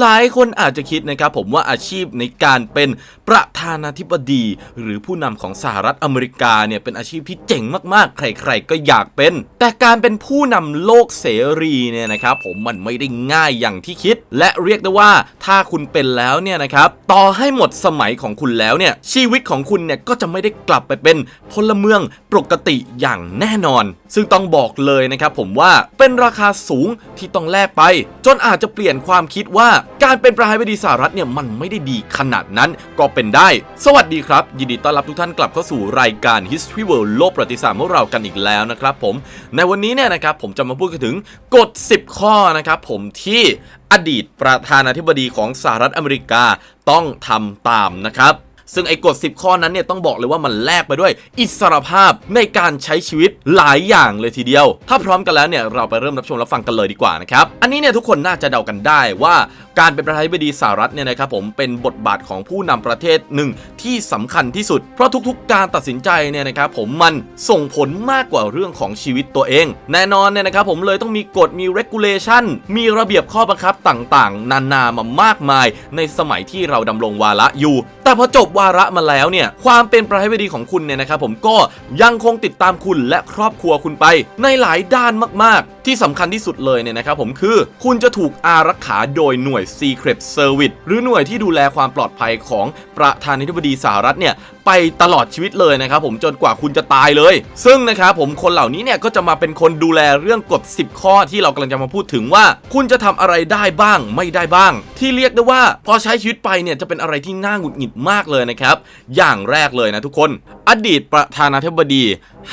หลายคนอาจจะคิดนะครับผมว่าอาชีพในการเป็นประธานาธิบดี หรือผู้นำของสหรัฐอเมริกาเนี่ยเป็นอาชีพที่เจ๋งมากๆ ใครๆก็อยากเป็น แต่การเป็นผู้นำโลกเสรีเนี่ยนะครับผมมันไม่ได้ง่ายอย่างที่คิด และเรียกได้ว่าถ้าคุณเป็นแล้วเนี่ยนะครับต่อให้หมดสมัยของคุณแล้วเนี่ยชีวิตของคุณเนี่ยก็จะไม่ได้กลับไปเป็นพลเมืองปกติอย่างแน่นอน ซึ่งต้องบอกเลยนะครับผมว่าเป็นราคาสูงที่ต้องแลกไป จนอาจจะเปลี่ยนความคิดว่าการเป็นประธานาธิบดีสหรัฐเนี่ยมันไม่ได้ดีขนาดนั้นก็เป็นได้ สวัสดีครับ ยินดีต้อนรับทุกท่านกลับเข้าสู่รายการ History World โลกประวัติศาสตร์ของเรากันอีกแล้วนะครับผมในวันนี้เนี่ยนะครับผมจะมาพูดถึงกฎ 10 ข้อนะครับผมที่อดีตประธานาธิบดีของสหรัฐอเมริกาต้องทำตามนะครับซึ่งไอ้กฎ 10 ข้อนั้นเนี่ยต้องบอกเลยว่ามันแลกไปด้วยอิสรภาพในการใช้ชีวิตหลายอย่างเลยทีเดียว ถ้าพร้อมกันแล้วเนี่ยเราไปเริ่มรับชมรับฟังกันเลยดีกว่านะครับ อันนี้เนี่ยทุกคนน่าจะเดากันได้ว่าการเป็นประธานาธิบดีสหรัฐเนี่ยนะครับผมเป็นบทบาทของผู้นำประเทศหนึ่งที่สำคัญที่สุด เพราะทุกๆ การตัดสินใจเนี่ยนะครับผมมันส่งผลมากกว่าเรื่องของชีวิตตัวเอง แน่นอนเนี่ยนะครับผมเลยต้องมีกฎมี regulation มีระเบียบข้อบังคับต่างๆ นานามามากมาย ในสมัยที่เราดำรงวาระอยู่ แต่พอจบวาระมาแล้วเนี่ยความเป็นประธานาธิบดีของคุณเนี่ยนะครับผมก็ยังคงติดตามคุณและครอบครัวคุณไป ในหลายด้านมากๆ ที่สำคัญที่สุดเลยเนี่ยนะครับผมคือ คุณจะถูกอารักขาโดยหน่วย Secret Service หรือหน่วยที่ดูแลความปลอดภัยของประธานาธิบดีสหรัฐเนี่ยไปตลอดชีวิตเลยนะครับผมจนกว่าคุณจะตายเลย ซึ่งนะครับผมคนเหล่านี้เนี่ยก็จะมาเป็นคนดูแลเรื่องกฎ 10 ข้อที่เรากำลังจะมาพูดถึงว่า คุณจะทำอะไรได้บ้างไม่ได้บ้าง ที่เรียกได้ว่าพอใช้ชีวิตไปเนี่ยจะเป็นอะไรที่น่าหงุดหงิดมากเลยนะครับ อย่างแรกเลยนะทุกคน อดีตประธานาธิบดี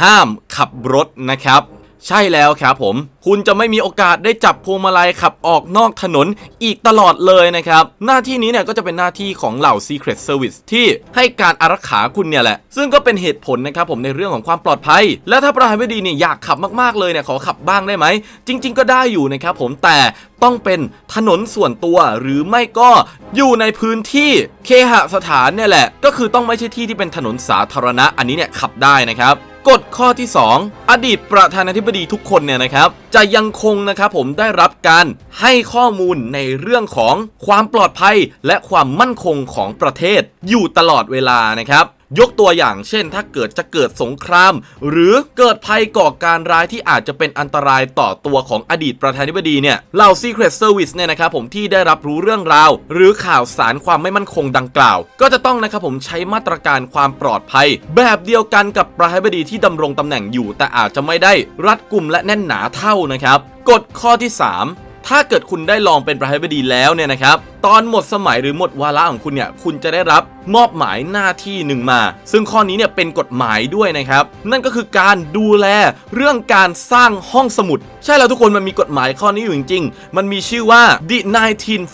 ห้ามขับรถนะครับ ใช่แล้วครับผม คุณจะไม่มีโอกาสได้จับพวงมาลัยขับออกนอกถนนอีกตลอดเลยนะครับ หน้าที่นี้เนี่ยก็จะเป็นหน้าที่ของเหล่า Secret Service ที่ให้การอารักขาคุณเนี่ยแหละ ซึ่งก็เป็นเหตุผลนะครับผมในเรื่องของความปลอดภัย และถ้าประธานาธิบดีเนี่ยอยากขับมากๆเลยเนี่ยขอขับบ้างได้ไหม จริง ๆ ก็ได้อยู่นะครับผมแต่ต้องเป็นถนนส่วนตัวหรือไม่ก็อยู่ในพื้นที่เคหสถานเนี่ยแหละ ก็คือต้องไม่ใช่ที่ที่เป็นถนนสาธารณะอันนี้เนี่ยขับได้นะครับ กฎข้อที่ 2 อดีตประธานาธิบดีทุกคนเนี่ยนะครับ จะยังคงนะครับผมได้รับการให้ข้อมูลในเรื่องของความปลอดภัย และความมั่นคงของประเทศอยู่ตลอดเวลานะครับ ยกตัวอย่างเช่น ถ้าเกิดจะเกิดสงคราม หรือเกิดภัยก่อการร้ายที่อาจจะเป็นอันตรายต่อตัวของอดีตประธานาธิบดีเนี่ยเหล่า Secret Service เนี่ยนะครับผมที่ได้รับรู้เรื่องราว หรือข่าวสารความไม่มั่นคงดังกล่าว ก็จะต้องนะครับผมใช้มาตรการความปลอดภัย แบบเดียวกันกับประธานาธิบดีที่ดำรงตำแหน่งอยู่ แต่อาจจะไม่ได้รัดกุมและแน่นหนาเท่านะครับกฎข้อที่ 3ถ้าเกิดคุณได้ลองเป็นประธานาธิบดีแล้วเนี่ยนะครับ ตอนหมดสมัยหรือหมดวาระของคุณเนี่ย คุณจะได้รับ มอบหมายหน้าที่หนึ่งมา ซึ่งข้อนี้เนี่ยเป็นกฎหมายด้วยนะครับ นั่นก็คือการดูแลเรื่องการสร้างห้องสมุด ใช่แล้วทุกคนมันมีกฎหมายข้อนี้อยู่จริงๆ มันมีชื่อว่า the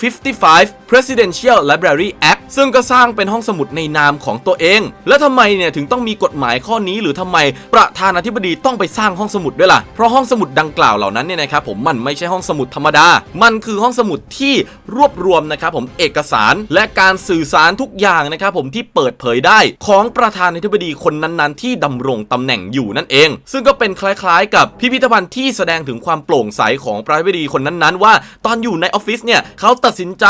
1955 Presidential Library Act ซึ่งก็สร้างเป็นห้องสมุดในนามของตัวเอง แล้วทำไมเนี่ยถึงต้องมีกฎหมายข้อนี้ หรือทำไมประธานาธิบดีต้องไปสร้างห้องสมุดด้วยล่ะ เพราะห้องสมุดดังกล่าวเหล่านั้นเนี่ยนะครับผมมันไม่ใช่ห้องสมุดธรรมดา มันคือห้องสมุดที่รวบรวมนะครับผมเอกสารและการสื่อสารทุกอย่างนะครับครับผมที่เปิดเผยได้ของประธานาธิบดีคนนั้นๆ ที่ดำรงตำแหน่งอยู่นั่นเอง ซึ่งก็เป็นคล้ายๆ กับพิพิธภัณฑ์ที่แสดงถึงความโปร่งใสของประธานาธิบดีคนนั้นๆ ว่า ตอนอยู่ในออฟฟิศเนี่ยเขาตัดสินใจ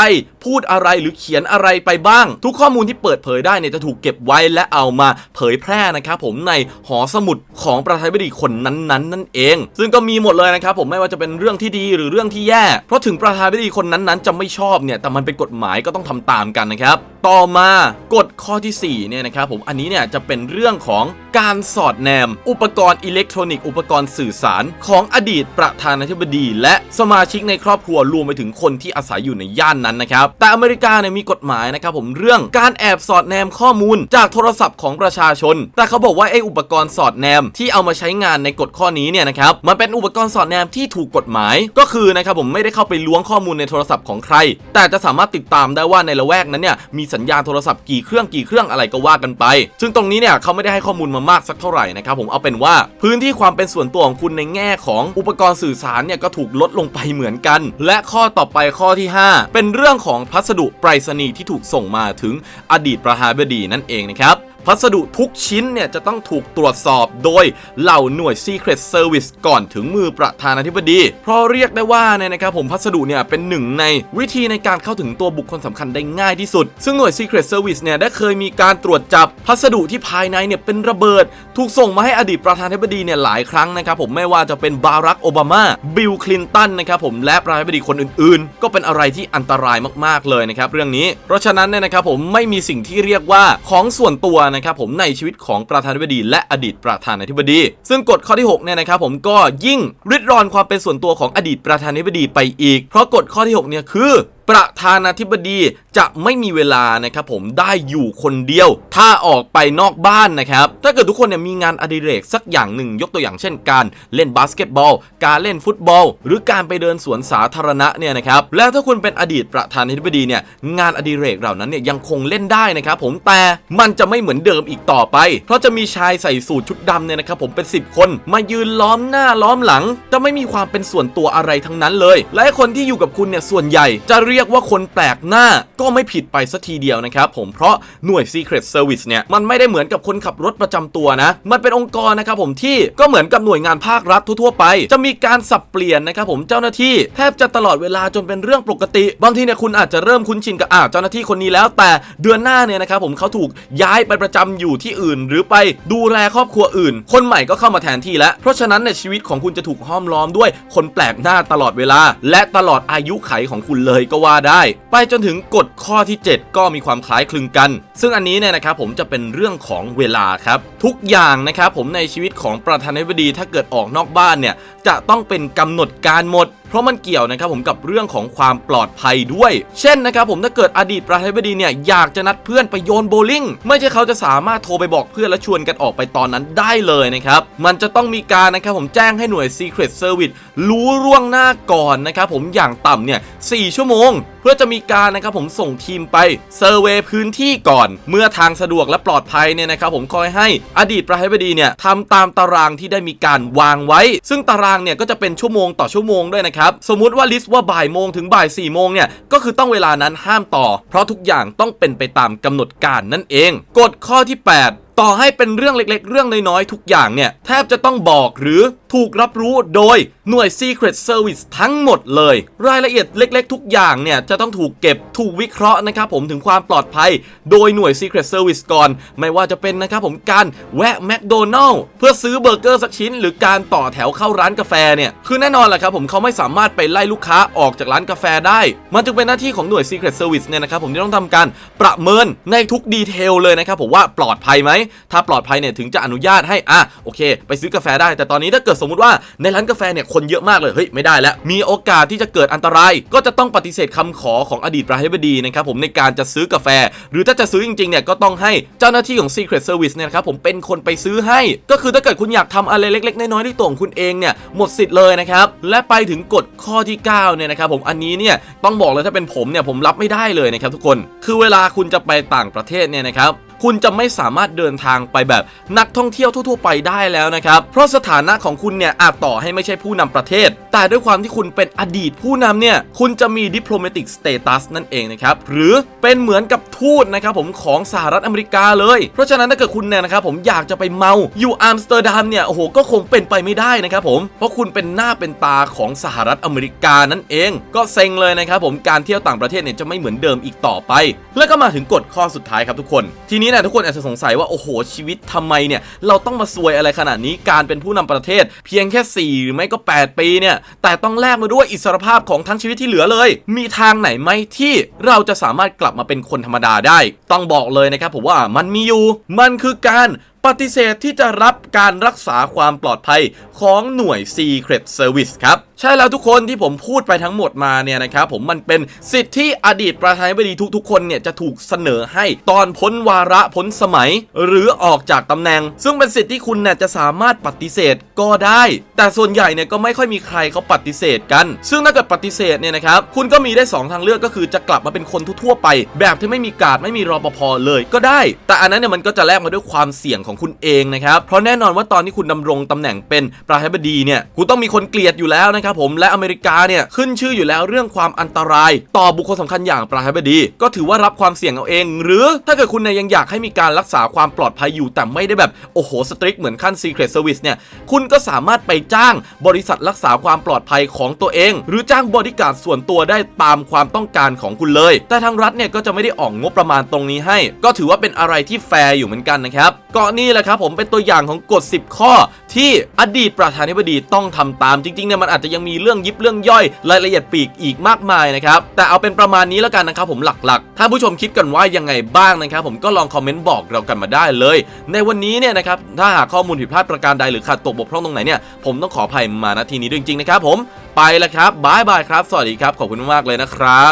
พูดอะไรหรือเขียนอะไรไปบ้าง ทุกข้อมูลที่เปิดเผยได้เนี่ยจะถูกเก็บไว้และเอามาเผยแพร่นะครับผมในหอสมุดของประธานาธิบดีคนนั้นๆ นั่นเอง ซึ่งก็มีหมดเลยนะครับผมไม่ว่าจะเป็นเรื่องที่ดีหรือเรื่องที่แย่ เพราะถึงประธานาธิบดีคนนั้นๆ จะไม่ชอบเนี่ยแต่มันเป็นกฎหมายก็ต้องทำตามกันนะครับ ต่อมากฎข้อที่ 4 เนี่ยนะครับผมอันนี้เนี่ยจะเป็นเรื่องของการสอดแนม อุปกรณ์อิเล็กทรอนิกส์อุปกรณ์สื่อสารของอดีตประธานาธิบดี และสมาชิกในครอบครัวรวมไปถึงคนที่อาศัยอยู่ในย่านนั้นนะครับ แต่อเมริกาเนี่ยมีกฎหมายนะครับผมเรื่องการแอบสอดแนมข้อมูลจากโทรศัพท์ของประชาชน แต่เขาบอกว่าไอ้อุปกรณ์สอดแนมที่เอามาใช้งานในกฎข้อนี้เนี่ยนะครับมันเป็นอุปกรณ์สอดแนมที่ถูกกฎหมาย ก็คือนะครับผมไม่ได้เข้าไปล้วงข้อมูลในโทรศัพท์ของใคร แต่จะสามารถติดตามได้ว่าในละแวกนั้นเนี่ยมีสัญญาณโทรศัพท์กี่เครื่องกี่เครื่องอะไรก็ว่ากันไป ซึ่งตรงนี้เนี่ยเขาไม่ได้ให้ข้อมูลมามากสักเท่าไหร่นะครับผมเอาเป็นว่าพื้นที่ความเป็นส่วนตัวของคุณในแง่ของอุปกรณ์สื่อสารเนี่ยก็ถูกลดลงไปเหมือนกัน และข้อต่อไปข้อที่ 5 เป็นเรื่องของพัสดุไปรษณีย์ที่ถูกส่งมาถึงอดีตประธานาธิบดีนั่นเองนะครับ พัสดุทุกชิ้นเนี่ยจะต้องถูกตรวจสอบโดยเหล่าหน่วย Secret Service ก่อนถึงมือประธานาธิบดี เพราะเรียกได้ว่าเนี่ยนะครับผมพัสดุเนี่ยเป็นหนึ่งในวิธีในการเข้าถึงตัวบุคคลสำคัญได้ง่ายที่สุด ซึ่งหน่วย Secret Service เนี่ยได้เคยมีการตรวจจับพัสดุที่ภายในเนี่ยเป็นระเบิด ถูกส่งมาให้อดีตประธานาธิบดีเนี่ยหลายครั้งนะครับผมไม่ว่าจะเป็นบารักโอบามา บิลคลินตันนะครับผมและประธานาธิบดีคนอื่นๆ ก็เป็นอะไรที่อันตรายมากๆเลยนะครับเรื่องนี้ เพราะฉะนั้นเนี่ยนะครับผมไม่มีสิ่งที่เรียกว่าของส่วนตัวนะครับผมในชีวิตของประธานาธิบดี และอดีตประธานาธิบดี ซึ่งกฎข้อที่6เนี่ยนะครับผมก็ยิ่งริดรอนความเป็นส่วนตัวของอดีตประธานาธิบดีไปอีก เพราะกฎข้อที่6เนี่ยคือ ประธานาธิบดีจะไม่มีเวลานะครับผมได้อยู่คนเดียว ถ้าออกไปนอกบ้านนะครับถ้าเกิดทุกคนเนี่ยมีงานอดิเรกสักอย่างหนึ่งยกตัวอย่างเช่นการเล่นบาสเกตบอล การเล่นฟุตบอล หรือการไปเดินสวนสาธารณะเนี่ยนะครับแล้วถ้าคุณเป็นอดีตประธานาธิบดีเนี่ยงานอดิเรกเหล่านั้นเนี่ยยังคงเล่นได้นะครับผมแต่มันจะไม่เหมือนเดิมอีกต่อไป เพราะจะมีชายใส่สูทชุดดำเนี่ยนะครับผมเป็น 10 คน มายืนล้อมหน้าล้อมหลัง จะไม่มีความเป็นส่วนตัวอะไรทั้งนั้นเลย และคนที่อยู่กับคุณเนี่ยส่วนใหญ่จะเรีียกว่าคนแปลกหน้าก็ไม่ผิดไปสัทีเดียวนะครับผมเพราะหน่วย Secret Service เนี่ย มันไม่ได้เหมือนกับคนขับรถประจำตัวนะ มันเป็นองค์กรนะครับผมที่ก็เหมือนกับหน่วยงานภาครัฐทั่วๆไป จะมีการสับเปลี่ยนนะครับผมเจ้าหน้าที่ แทบจะตลอดเวลาจนเป็นเรื่องปกติ บางทีเนี่ยคุณอาจจะเริ่มคุ้นชินกับอ่าวเจ้าหน้าที่คนนี้แล้ว แต่เดือนหน้าเนี่ยนะครับผมเขาถูกย้ายไปประจำอยู่ที่อื่น หรือไปดูแลครอบครัวอื่น คนใหม่ก็เข้ามาแทนที่แล้วเพราะฉะนั้นในยชีวิตของคุณจะถูกห้อมล้อมด้วยคนแปลกหน้าตลอดเวลา และตลอดอายุไขของคุณเลยก็ว่าได้ ไปจนถึงกฎข้อที่ 7 ก็มีความคล้ายคลึงกัน ซึ่งอันนี้เนี่ยนะครับผมจะเป็นเรื่องของเวลาครับ ทุกอย่างนะครับผมในชีวิตของประธานาธิบดีถ้าเกิดออกนอกบ้านเนี่ยจะต้องเป็นกำหนดการหมด ราะมันเกี่ยวนะครับผมกับเรื่องของความปลอดภัยด้วย เช่นนะครับผมถ้าเกิดอดีตประธานาธิบดีเนี่ยอยากจะนัดเพื่อนไปโยนโบว์ลิ่งไม่ใช่เขาจะสามารถโทรไปบอกเพื่อนและชวนกันออกไปตอนนั้นได้เลยนะครับมันจะต้องมีการนะครับผมแจ้งให้หน่วย Secret Service รู้ล่วงหน้าก่อนนะครับผมอย่างต่ำเนี่ย4ชั่วโมง เพื่อจะมีการนะครับผมส่งทีมไปเซอร์เวยพื้นที่ก่อน เมื่อทางสะดวกและปลอดภัยเนี่ยนะครับผมคอยให้อดีตประธานาธิบดีเนี่ยทำตามตารางที่ได้มีการวางไว้ ซึ่งตารางเนี่ยก็จะเป็นชั่วโมงต่อชั่วโมงด้วยนะครับสมมุติว่าลิสต์ว่าบ่ายโมงถึงบ่าย4โมงเนี่ย ก็คือต้องเวลานั้นห้ามต่อ เพราะทุกอย่างต้องเป็นไปตามกำหนดการนั่นเอง กฎข้อที่ 8 ต่อให้เป็นเรื่องเล็กๆ เรื่องน้อยๆ ทุกอย่างเนี่ย แทบจะต้องบอกหรือถูกรับรู้โดยหน่วย Secret Service ทั้งหมดเลย รายละเอียดเล็กๆ ทุกอย่างเนี่ย จะต้องถูกเก็บถูกวิเคราะห์นะครับผมถึงความปลอดภัย โดยหน่วย Secret Service ก่อน ไม่ว่าจะเป็นนะครับผมการแวะแมคโดนัลล์เพื่อซื้อเบอร์เกอร์สักชิ้น หรือการต่อแถวเข้าร้านกาแฟเนี่ย คือแน่นอนแหละครับผมเขาไม่สามารถไปไล่ลูกค้าออกจากร้านกาแฟได้ มันจึงเป็นหน้าที่ของหน่วย Secret Service เนี่ยนะครับผมที่ต้องทำการประเมินในทุกดีเทลเลยนะครับผมว่าปลอดภัยไหมถ้าปลอดภัยเนี่ยถึงจะอนุญาตให้อะโอเค ไปซื้อกาแฟได้ แต่ตอนนี้ถ้าเกิดสมมติว่าในร้านกาแฟเนี่ยคนเยอะมากเลยเฮ้ยไม่ได้แล้วมีโอกาสที่จะเกิดอันตราย ก็จะต้องปฏิเสธคำขอของอดีตประธานาธิบดีนะครับผมในการจะซื้อกาแฟ หรือถ้าจะซื้อจริงๆเนี่ยก็ต้องให้เจ้าหน้าที่ของ Secret Service เนี่ยนะครับผมเป็นคนไปซื้อให้ ก็คือถ้าเกิดคุณอยากทำอะไรเล็กๆน้อยๆด้วยตัวของคุณเองเนี่ยหมดสิทธิ์เลยนะครับและไปถึงกฎข้อที่9เนี่ยนะครับผมอันนี้เนี่ยต้องบอกเลยถ้าเป็นผมเนี่ยผมรับไม่ได้เลยนะครับทุกคน คือเวลาคุณจะไปต่างประเทศเนี่ยนะครับ คุณจะไม่สามารถเดินทางไปแบบนักท่องเที่ยวทั่ว ๆ ไปได้แล้วนะครับ เพราะสถานะของคุณเนี่ยอาจต่อให้ไม่ใช่ผู้นำประเทศ แต่ด้วยความที่คุณเป็นอดีตผู้นำเนี่ย คุณจะมี diplomatic status นั่นเองนะครับ หรือเป็นเหมือนกับทูตนะครับผมของสหรัฐอเมริกาเลย เพราะฉะนั้นถ้าเกิดคุณเนี่ยนะครับผมอยากจะไปเมาอยู่อัมสเตอร์ดัมเนี่ยโอ้โหก็คงเป็นไปไม่ได้นะครับผม เพราะคุณเป็นหน้าเป็นตาของสหรัฐอเมริกานั่นเอง ก็เซ็งเลยนะครับผมการเที่ยวต่างประเทศเนี่ยจะไม่เหมือนเดิมอีกต่อไป แล้วก็มาถึงกฎข้อสุดท้ายครับทุกคนทีนี้เนะทุกคนอาจจะสงสัยว่าโอ้โหชีวิตทำไมเนี่ยเราต้องมาซวยอะไรขนาดนี้การเป็นผู้นำประเทศ เพียงแค่ 4 หรือไม่ก็ 8 ปีเนี่ยแต่ต้องแลกมาด้วยอิสรภาพของทั้งชีวิตที่เหลือเลย มีทางไหนไหมที่เราจะสามารถกลับมาเป็นคนธรรมดาได้ ต้องบอกเลยนะครับผมว่ามันมีอยู่ มันคือการปฏิเสธที่จะรับการรักษาความปลอดภัยของหน่วย Secret Service ครับใช่แล้วทุกคนที่ผมพูดไปทั้งหมดมาเนี่ยนะครับผมมันเป็นสิทธิอดีตประธานาธิบดีทุกๆ คนเนี่ยจะถูกเสนอให้ตอนพ้นวาระพ้นสมัย หรือออกจากตำแหน่ง ซึ่งเป็นสิทธิที่คุณเนี่ยจะสามารถปฏิเสธก็ได้ แต่ส่วนใหญ่เนี่ยก็ไม่ค่อยมีใครเขาปฏิเสธกัน ซึ่งถ้าเกิดปฏิเสธเนี่ยนะครับคุณก็มีได้ 2 ทางเลือกก็คือจะกลับมาเป็นคนทั่วๆไป แบบที่ไม่มีการดไม่มีรปภเลยก็ได้ แต่อันนั้นเนี่ยมันก็จะแลกมาด้วยความเสี่ยงของคุณเองนะครับเพราะแน่นอนว่าตอนที่คุณดำรงตำแหน่งเป็นประธานาธิบดีเนี่ยคุณต้องมีคนเกลียดอยู่แล้วนะนะครับผมและอเมริกาเนี่ยขึ้นชื่ออยู่แล้วเรื่องความอันตราย ต่อบุคคลสำคัญอย่างประธานาธิบดี ก็ถือว่ารับความเสี่ยงเอาเอง หรือถ้าเกิดคุณเนี่ยยังอยากให้มีการรักษาความปลอดภัยอยู่ แต่ไม่ได้แบบ โอ้โห สตริกเหมือนขั้น Secret Service เนี่ยคุณก็สามารถไปจ้างบริษัทรักษาความปลอดภัยของตัวเอง หรือจ้างบริการส่วนตัวได้ตามความต้องการของคุณเลย แต่ทางรัฐเนี่ยก็จะไม่ได้ออกงบประมาณตรงนี้ให้ ก็ถือว่าเป็นอะไรที่แฟร์อยู่เหมือนกันนะครับก็นี่แหละครับผมเป็นตัวอย่างของกฎ 10 ข้อ ที่อดีตประธานาธิบดีต้องทำตามจริงๆเนี่ยมันอาจจะยังมีเรื่องยิบเรื่องย่อยรายละเอียดปีกอีกมากมายนะครับแต่เอาเป็นประมาณนี้แล้วกันนะครับผมหลักๆ ถ้าผู้ชมคิดกันว่ายังไงบ้างนะครับผมก็ลองคอมเมนต์บอกเรากันมาได้เลย ในวันนี้เนี่ยนะครับถ้าหากข้อมูลผิดพลาดประการใดหรือขาดตกบกพร่องตรงไหนเนี่ยผมต้องขออภัยมาณทีนี้ด้วยจริงๆนะครับผมไปแล้วครับบายบายครับ สวัสดีครับ ขอบคุณมากเลยนะครับ